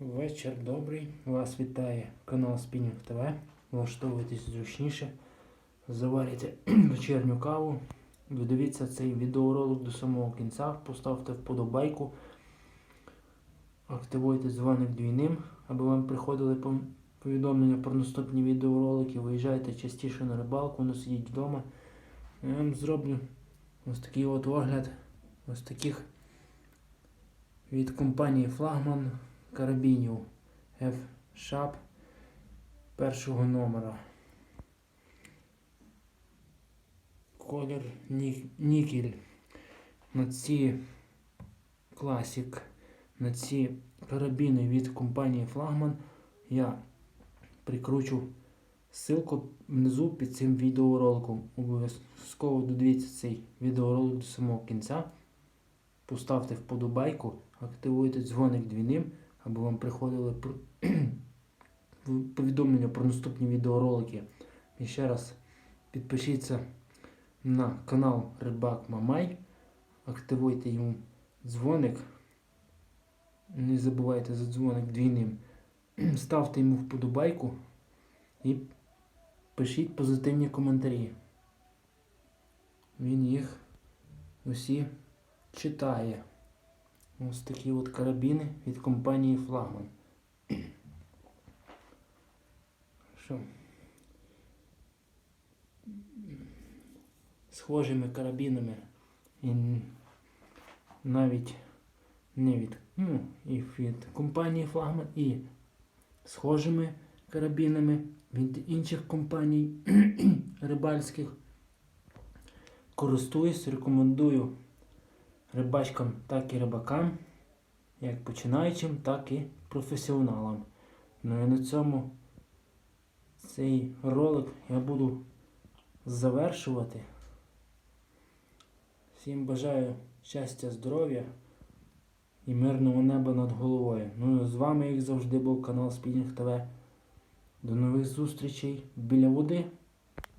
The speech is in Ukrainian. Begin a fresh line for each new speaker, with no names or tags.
Вечір добрий. Вас вітає канал Спінінг ТВ. Влаштовуйтесь зручніше. Заварите вечірню каву. Додивіться цей відеоролик до самого кінця. Поставте вподобайку. Активуйте дзвоник двійним, аби вам приходили повідомлення про наступні відеоролики. Виїжджайте частіше на рибалку, не сидіть вдома. Я вам зроблю ось такий от огляд ось таких від компанії Флагман карабінів F Sharp першого номера. Колір нікель. На ці класік, на ці карабіни від компанії Флагман я прикручу ссылку внизу під цим відеороликом. Обов'язково додивіться цей відеоролик до самого кінця. Поставте вподобайку, активуйте дзвоник двійним, аби вам приходили про- повідомлення про наступні відеоролики. І ще раз підпишіться на канал Рибак Мамай, активуйте йому дзвоник. Не забувайте за дзвоник двійним. Ставте йому вподобайку і пишіть позитивні коментарі. Він їх усі читає. Ось такі от карабіни від компанії Флагман. Що? Схожими карабінами і навіть не від, ну, і від компанії Флагман, і схожими карабінами від інших компаній рибальських. Користуюсь, рекомендую рибачкам, так і рибакам, як починаючим, так і професіоналам. Ну і на цьому цей ролик я буду завершувати. Всім бажаю щастя, здоров'я і мирного неба над головою. Ну і з вами, як завжди, був канал Спінінг ТВ. До нових зустрічей біля води.